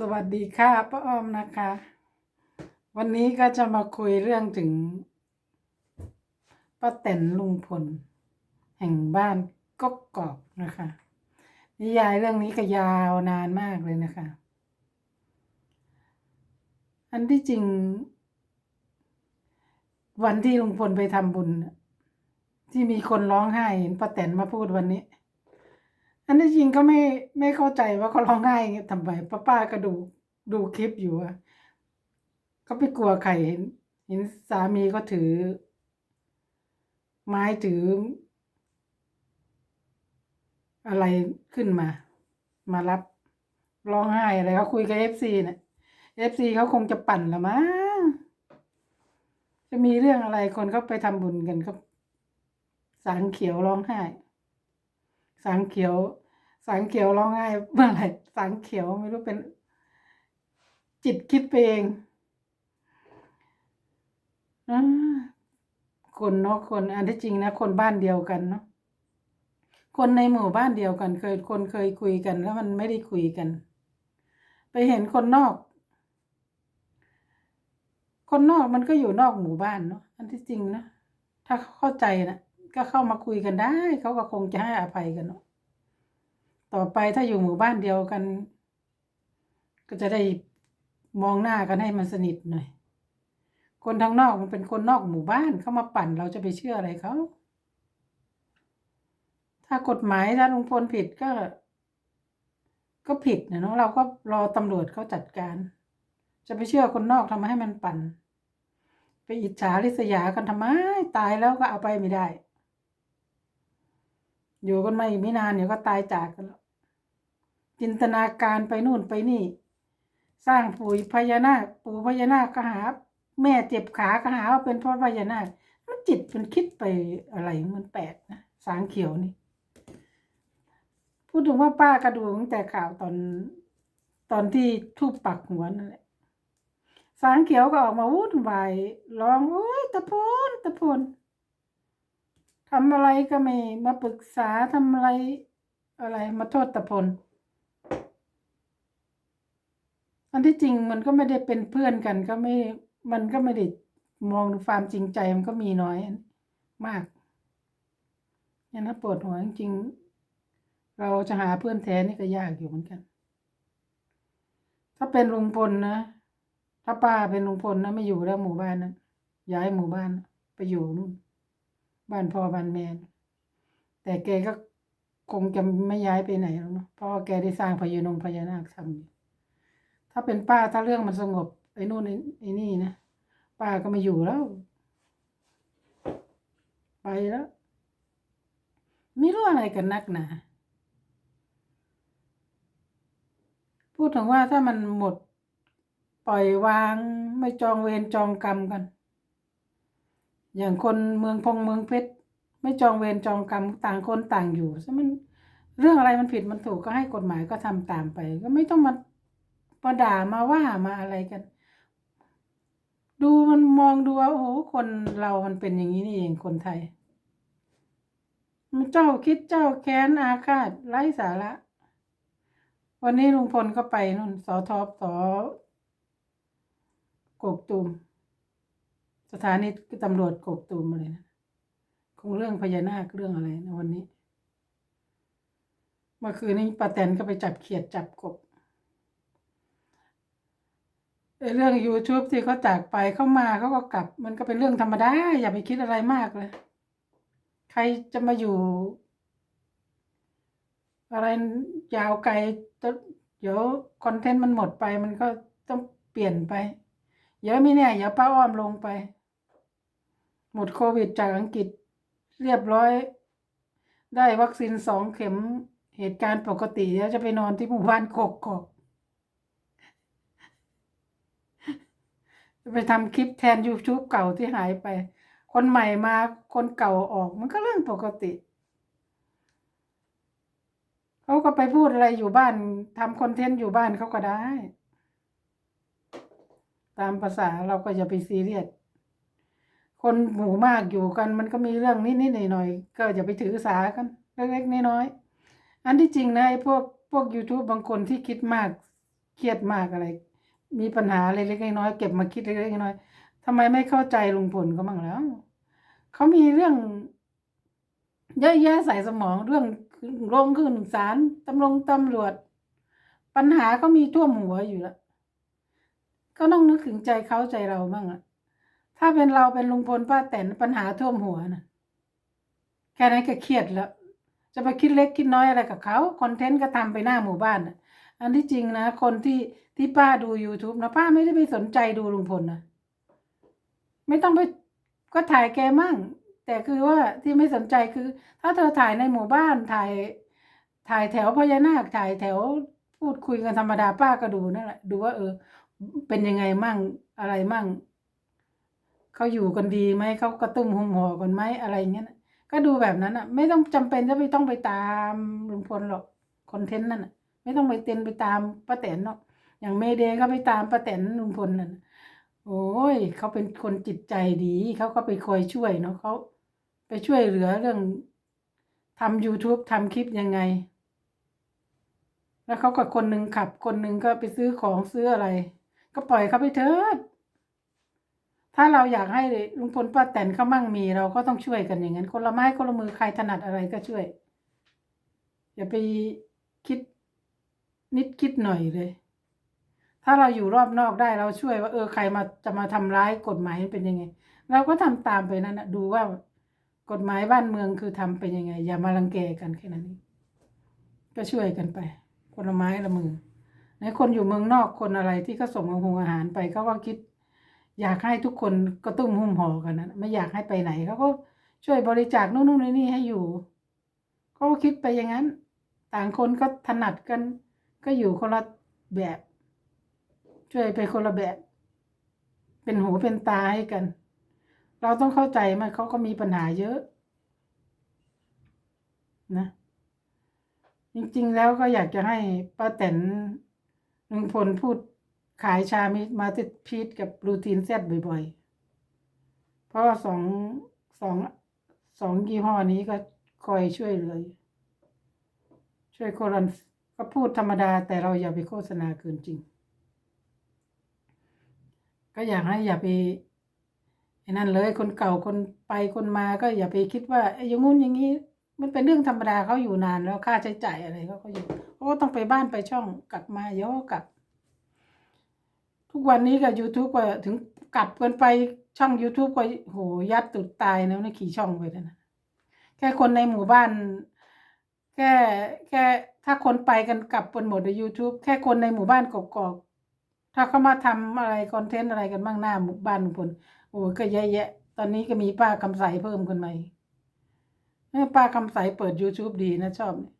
สวัสดีค่ะป้าอ้อมนะคะ วันนี้ก็จะมาคุยเรื่องถึงป้าแตนลุงพล แห่งบ้านกกกอกนะคะ นิยายเรื่องนี้ก็ยาวนานมากเลยนะคะ อันที่จริง วันที่ลุงพลไปทำบุญ ที่มีคนร้องไห้เห็นป้าแตนมาพูดวันนี้ อันที่จริงก็ไม่ไม่เข้าใจว่าเขาร้องไห้ทำไมป้าป้าก็ดูดูคลิปอยู่อะเขาไปกลัวใครเห็นเห็นสามีก็ถือ ไม้ถือ อะไรขึ้นมา มารับร้องไห้อะไรเขาคุยกับเอฟซีเนี่ยเอฟซีเขาคงจะปั่นละมั้งจะมีเรื่องอะไรคนเขาไปทำบุญกันก็สางเขียวร้องไห้ สางเขียว สางเขียวร้องไห้เมื่อไหร่สางเขียวไม่รู้เป็น จิตคิดไปเองคนเนาะคนอันที่จริงนะคนบ้านเดียวกันเนาะคนในหมู่บ้านเดียวกัน เคยคนเคยคุยกันแล้วมันไม่ได้คุยกัน ไปเห็นคนนอก คนนอกมันก็อยู่นอกหมู่บ้านเนาะอันที่จริงนะถ้าเข้าใจนะก็เข้ามาคุยกันได้ เขาก็คงจะให้อภัยกันเนาะ ต่อไปถ้าอยู่หมู่บ้านเดียวกัน ก็จะได้มองหน้ากันให้มันสนิทหน่อย คนทางนอกมันเป็นคนนอกหมู่บ้านเข้ามาปั่นเราจะไปเชื่ออะไรเขา ถ้ากฎหมายถ้าลุงพลผิดก็ ก็ผิดนะเนาะเราก็รอตำรวจเขาจัดการ จะไปเชื่อคนนอกทำไมให้มันปั่น ไปอิจฉาริษยากันทำไมตายแล้วก็เอาไปไม่ได้ อยู่กันมาอีกไม่นานเดี๋ยวก็ตายจากกันแล้ว จินตนาการไปนู่นไปนี่ สร้างปุ๋ยพญานาคปู่พญานาคก็หา แม่เจ็บขาก็หาว่าเป็นเพราะพญานาคมันจิตมันคิดไปอะไรมันแปลกนะสางเขียวนี่ พูดถึงว่าป้ากระดูตั้งแต่ข่าวตอนตอนที่ทูบปักหัวนั่นแหละสางเขียวก็ออกมาวุ่นวายร้องโอ้ยตะพนตะพนทำอะไรก็ไม่มาปรึกษาทำอะไรอะไรมาโทษตะพล อันที่จริงมันก็ไม่ได้เป็นเพื่อนกันก็ไม่ มันก็ไม่ได้มองดูความจริงใจมันก็มีน้อยมากเนี่ยนะปวดหัวจริงๆเราจะหาเพื่อนแท้นี่ก็ยากอยู่เหมือนกัน ถ้าเป็นลุงพลนะ ถ้าป้าเป็นลุงพลนะไม่อยู่แล้วหมู่บ้านนะย้ายหมู่บ้านนะไปอยู่นู่น บ้านพ่อบ้านแม่แต่แกก็คงจะไม่ย้ายไปไหนแล้วเนาะเพราะว่าแกได้สร้างพญานงพญานาคทำอยู่ ถ้าเป็นป้าถ้าเรื่องมันสงบไอ้นู่นไอ้นี่นะป้าก็ไม่อยู่แล้ว ไปแล้วไม่รู้อะไรกันนักหนาพูดถึงว่าถ้ามันหมดปล่อยวางไม่จองเวรจองกรรมกัน อย่างคนเมืองพงเมืองเพชรไม่จองเวรจองกรรมต่างคนต่างอยู่ฉะนั้นมันเรื่องอะไรมันผิดมันถูกก็ให้กฎหมายก็ทำตามไป ก็ไม่ต้องมา มาด่ามาว่ามาอะไรกัน ดูมันมองดูว่าโอ้โหคนเรามันเป็นอย่างนี้นี่เองคนไทย มันเจ้าคิดเจ้าแค้นอาฆาตไร้สาระ วันนี้ลุงพลก็ไปนู่นสอทอสอกกตูมสถานีตำรวจกกตูมอะไรนะคงเรื่องพญานาคเรื่องอะไรนะวันนี้เมื่อคืนนี้ป้าแตนก็ไปจับเขียดจับกบไอ้ เรื่อง YouTube ที่เขาจากไปเข้ามาเขาก็กลับ มันก็เป็นเรื่องธรรมดา อย่าไปคิดอะไรมากเลย ใครจะมาอยู่ อะไรยาวไกลเดี๋ยวคอนเทนต์มันหมดไป มันก็ต้องเปลี่ยนไปเดี๋ยวมีเนี่ยเดี๋ยวป้าอ้อมลงไป หมดโควิดจากอังกฤษเรียบร้อย ได้วัคซีนสองเข็มเหตุการณ์ปกติแล้วจะไปนอนที่หมู่บ้านกกกอก จะไปทำคลิปแทน YouTube เก่าที่หายไป คนใหม่มาคนเก่าออกมันก็เรื่องปกติ เขาก็ไปพูดอะไรอยู่บ้านทำคอนเทนต์อยู่บ้านเขาก็ได้ ตามภาษาเราก็อย่าไปซีเรียสคนหมู่มากอยู่กัน มันก็มีเรื่องนิดๆหน่อยๆก็อย่าไปถือสากันเล็กๆน้อยๆอันที่จริงนะไอ้พวกพวก YouTube บางคนที่คิดมากเครียดมากอะไร มีปัญหาเล็กๆน้อยๆเก็บมาคิดเล็กๆน้อยๆทำไมไม่เข้าใจลุงพลก็มั่งแล้วเขามีเรื่องเยอะแยะใส่สมองเรื่องโรงขึ้นศาลตำรวจตำรวจ ปัญหาก็มีท่วมหัวอยู่แล้วก็ต้องนึกถึงใจเขาใจเราบ้างอะถ้าเป็นเราเป็นลุงพลป้าแตนปัญหาท่วมหัวนะแค่นั้นก็เครียดแล้ว จะไปคิดเล็กคิดน้อยอะไรกับเขาคอนเทนต์ก็ทำไปหน้าหมู่บ้านนะ อันที่จริงนะ คนที่ที่ป้าดู youtube นะ ป้าไม่ได้ไปสนใจดูลุงพลนะ ไม่ต้องไปก็ถ่ายแกมั่ง แต่คือว่าที่ไม่สนใจคือ ถ้าเธอถ่ายในหมู่บ้านถ่าย ถ่ายแถวพญานาคถ่ายแถวพูดคุยกันธรรมดาป้าก็ดูนั่นแหละดูว่าเออ เป็นยังไงมั่งอะไรมั่งเขาอยู่กันดีไหมเขากระตุ้มหุมหัวกันไหมอะไรเงี้ยก็ดูแบบนั้นอะ ไม่ต้องจำเป็นจะไม่ต้องไปตามลุงพลหรอกคอนเทนต์นั่นอะ ไม่ต้องไปเต้นไปตามป้าแตนหรอกอย่างเมเดย์ก็ไปตามป้าแตนลุงพลนั่นน่ะโอ้ยเขาเป็นคนจิตใจดีเขาก็ไปคอยช่วยเนาะเขาไปช่วยเหลือเรื่องทำ YouTube ทำคลิปยังไง แล้วเขาก็คนหนึ่งขับ คนหนึ่งก็ไปซื้อของซื้ออะไร ก็ปล่อยเขาไปเถิด ถ้าเราอยากให้ลุงพลป้าแตนเขามั่งมีเราก็ต้องช่วยกันอย่างนั้น คนละไม้คนละมือใครถนัดอะไรก็ช่วย อย่าไปคิด นิดคิดหน่อยเลย ถ้าเราอยู่รอบนอกได้เราช่วยว่า เออใครมาจะมาทำร้ายกฎหมายเป็นยังไง เราก็ทำตามไปนั่นนะดูว่ากฎหมายบ้านเมืองคือทำเป็นยังไง อย่ามารังแกกันแค่นั้นก็ช่วยกันไป คนละไม้ละมือในคนอยู่เมืองนอกคนอะไรที่เขาส่งอาหงอาหารไปเขาก็คิด อยากให้ทุกคนกระตุ้มหุ้มห่อกันนะไม่อยากให้ไปไหนเขาก็ช่วยบริจาคนู่นนู่นนี่ให้อยู่เขาก็คิดไปอย่างนั้น ต่างคนก็ถนัดกัน ก็อยู่คนละแบบ ช่วยไปคนละแบบ เป็นหูเป็นตาให้กัน เราต้องเข้าใจมันเขาก็มีปัญหาเยอะนะจริงๆแล้วก็อยากจะให้ป้าแตนลุงพลพูดขายชามิมาติดพีทกับรูทีนแซดบ่อยๆ เพราะว่าสองสองสองยี่ห้อนี้ก็คอยช่วยเลย ช่วยโครัน ก็พูดธรรมดาแต่เราอย่าไปโฆษณาเกินจริง ก็อยากให้อย่าไปไอ้นั่นเลยคนเก่าคนไปคนมาก็อย่าไปคิดว่าไอ้อย่างงู้นอย่างนี้ มันเป็นเรื่องธรรมดาเขาอยู่นานแล้วค่าใช้จ่ายอะไรเขาก็อยู่เขาก็ต้องไปบ้านไปช่องกลับมายวก็กลับ ทุกวันนี้กับ YouTube ก็ถึงกลับกันไปช่อง YouTube ก็โหยัดตุดตายนะนี่ขี่ช่องไปแล้วนะแค่คนในหมู่บ้าน แค่แค่ ถ้าคนไปกันกลับกันหมดใน YouTube แค่คนในหมู่บ้านกกอกๆถ้าเขามาทำอะไรคอนเทนต์อะไรกันบ้างหน้าหมู่บ้านลุงพลโอ้ก็เยอะแยะ ตอนนี้ก็มีป้าคำใสเพิ่มขึ้นมาป้าคำใสเปิด YouTube ดีนะชอบเนี่ย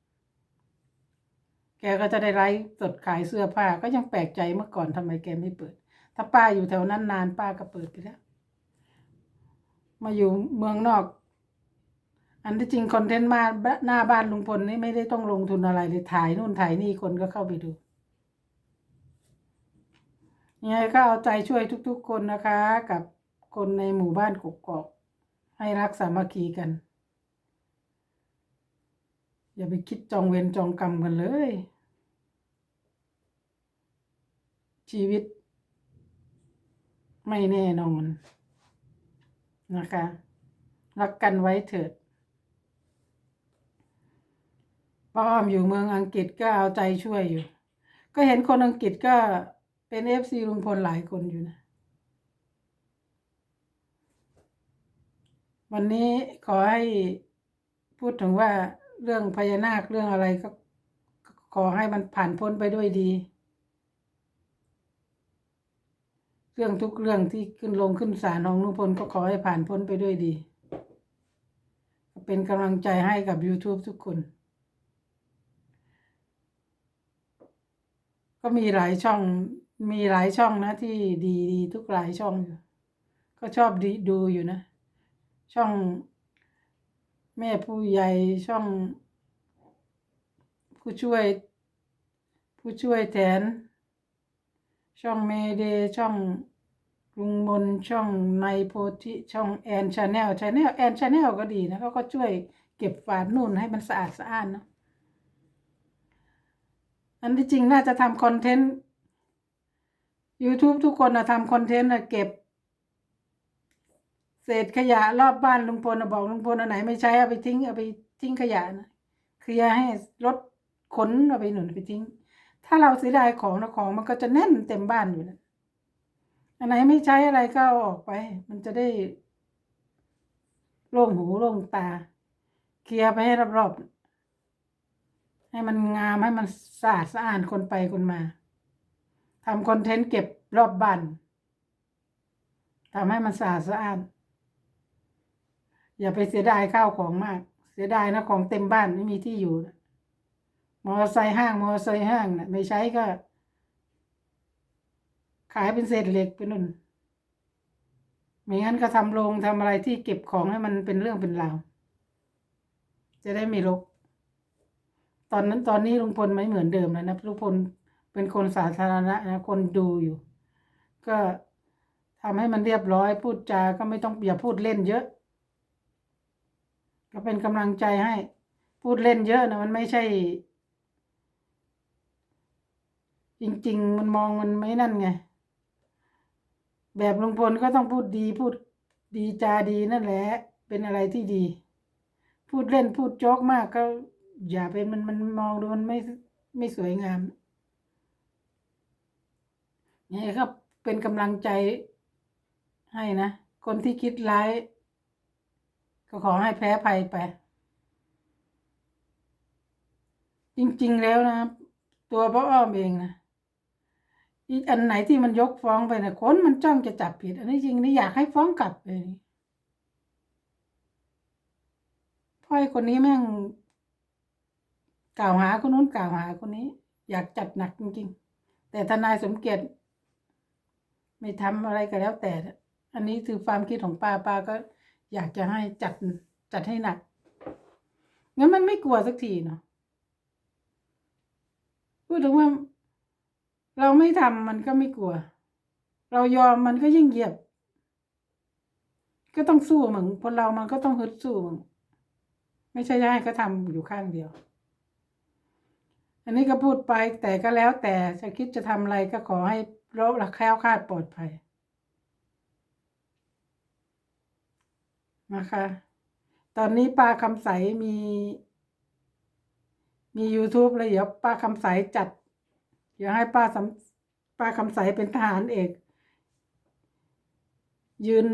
แกก็จะได้ไลฟ์สดขายเสื้อผ้า ก็ยังแปลกใจเมื่อก่อนทำไมแกไม่เปิด ถ้าป้าอยู่แถวนั้นนานป้าก็เปิดไปแล้ว มาอยู่เมืองนอก อันที่จริงคอนเทนต์มาหน้าบ้านลุงพลนี่ไม่ได้ต้องลงทุนอะไรเลยถ่ายนู่นถ่ายนี่คนก็เข้าไปดูยังไงก็เอาใจช่วยทุกๆคนนะคะ กับคนในหมู่บ้านกกอกให้รักสามัคคีกัน อย่าไปคิดจองเวรจองกรรมกันเลย ชีวิต ไม่แน่นอนนะคะ รักกันไว้เถิด ป้าอ้อมอยู่เมืองอังกฤษก็เอาใจช่วยอยู่ ก็เห็นคนอังกฤษก็เป็นเอฟซีลุงพลหลายคนอยู่นะ วันนี้ขอให้พูดถึงว่าเรื่องพญานาคเรื่องอะไรก็ขอให้มันผ่านพ้นไปด้วยดี เรื่องทุกเรื่องที่ขึ้นลงขึ้นศาลของลุงพลก็ขอให้ผ่านพ้นไปด้วยดี เป็นกำลังใจให้กับ YouTube ทุกคน ก็มีหลายช่องมีหลายช่องนะที่ดีดีทุกหลายช่องอยู่ก็ชอบดีดูอยู่นะ ช่อง แม่ผู้ใหญ่ช่อง ผู้ช่วย ผู้ช่วยแทน ช่องเมเดช่องลุงมนช่องในโพธิช่องแอนชาแนลชาแนลแอนชาแนลก็ดีนะเขาก็ช่วยเก็บฝาดนู่นให้มันสะอาดสะอ้านเนาะ อันที่จริงน่าจะทำคอนเทนต์ YouTube ทุกคนนะทำคอนเทนต์นะเก็บ เศษขยะรอบบ้านลุงพลนะบอกลุงพลอันไหนไม่ใช้เอาไปทิ้งเอาไปทิ้งขยะนะเคลียร์ให้รถขนเอาไปหนุนไปทิ้ง ถ้าเราเสียดายของนะของมันก็จะแน่นเต็มบ้านอยู่นะอันไหนไม่ใช้อะไรก็เอาออกไป มันจะได้โล่งหูโล่งตา เคลียร์ไปให้รอบๆ ให้มันงามให้มันสะอาดสะอาดคนไปคนมาทำคอนเทนต์เก็บรอบบ้านทำให้มันสะอาดสะอาดอย่าไปเสียดายข้าวของมาก เสียดายนะของเต็มบ้านไม่มีที่อยู่มอเตอร์ไซค์ห้างมอเตอร์ไซค์ห้างนะไม่ใช้ก็ ขายเป็นเศษเหล็กไปนู่นไม่งั้นก็ทำโรงทำอะไรที่เก็บของให้มันเป็นเรื่องเป็นราวจะได้ไม่รก ตอนนั้นตอนนี้ลุงพลไม่เหมือนเดิมแล้วนะลุงพลเป็นคนสาธารณะนะคนดูอยู่ ก็ทำให้มันเรียบร้อยพูดจาก็ไม่ต้องอย่าพูดเล่นเยอะ ก็เป็นกำลังใจให้ พูดเล่นเยอะนะมันไม่ใช่ จริง ๆ มันมองมันไม่นั่นไง แบบลุงพลก็ต้องพูดดีพูดดีจาดีนั่นแหละ เป็นอะไรที่ดี พูดเล่นพูดโจ๊กมากก็ อย่าเป็นมันมันมองดูมันไม่ไม่สวยงามนี่ครับเป็นกำลังใจให้นะ คนที่คิดร้าย ก็ขอให้แพ้ภัยไป จริงๆแล้วนะตัวพ่ออ้อมเองนะอีอันไหนที่มันยกฟ้องไปนะคนมันจ้องจะจับผิด อันนี้จริงนี่อยากให้ฟ้องกลับเลยเพราะไอ้คนนี้แม่ง กล่าวหาคนนู้นกล่าวหาคนนี้ อยากจัดหนักจริงๆ แต่ทนายสมเกียรติ ไม่ทำอะไรก็แล้วแต่ อันนี้คือความคิดของป้าป้าก็ อยากจะให้จัดจัดให้หนักงั้นมันไม่กลัวสักทีเนาะพูดถึงว่า เราไม่ทำมันก็ไม่กลัว เรายอมมันก็ยิ่งเหยียบ ก็ต้องสู้มึงคนเรามันก็ต้องฮึดสู้มึงไม่ใช่จะให้เขาทำอยู่ข้างเดียว อันนี้ก็พูดไปแต่ก็แล้วแต่จะคิดจะทำอะไรก็ขอให้รบละแคล้วคลาดปลอดภัยนะคะ ตอนนี้ป้าคำใสมี มี YouTube เลยเดี๋ยวป้าคำใสจัด เดี๋ยวให้ป้าสำป้าคำใสเป็นทหารเอก ยืน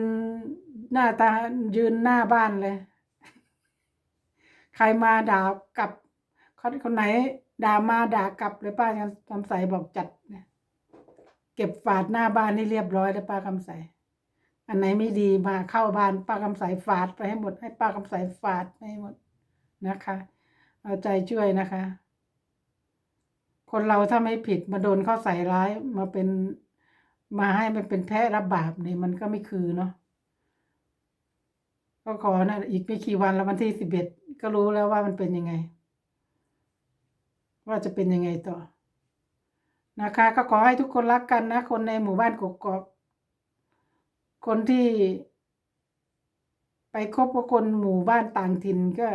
หน้าตายืนหน้าบ้านเลย ใครมาด่ากลับคนไหน ด่ามาด่ากลับเลยป้าคำใสบอกจัดเนี่ยเก็บฝาดหน้าบ้านให้เรียบร้อยแล้วป้าคำใส อันไหนไม่ดีมาเข้าบ้านป้าคำใสฝาดไปให้หมดให้ป้าคำใสฝาดไปให้หมดนะคะ เอาใจช่วยนะคะ คนเราถ้าไม่ผิดมาโดนเข้าใส่ร้ายมาเป็นมาให้มันเป็นแพ้รับบาปนี่มันก็ไม่คือเนาะก็ขอนะอีกไม่กี่วันแล้ววันที่สิบเอ็ดก็รู้แล้วว่ามันเป็นยังไง ว่าจะเป็นยังไงต่อ นะคะ ก็ขอให้ทุกคนรักกันนะ คนในหมู่บ้านกกอกคนที่ ไปคบกับคนหมู่บ้านต่างถิ่นก็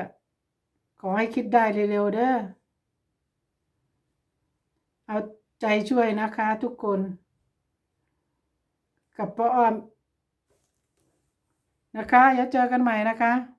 ขอให้คิดได้เร็วๆเด้อเอาใจช่วยนะคะทุกคน กับป้าอ้อมนะคะแล้วเจอกันใหม่นะคะ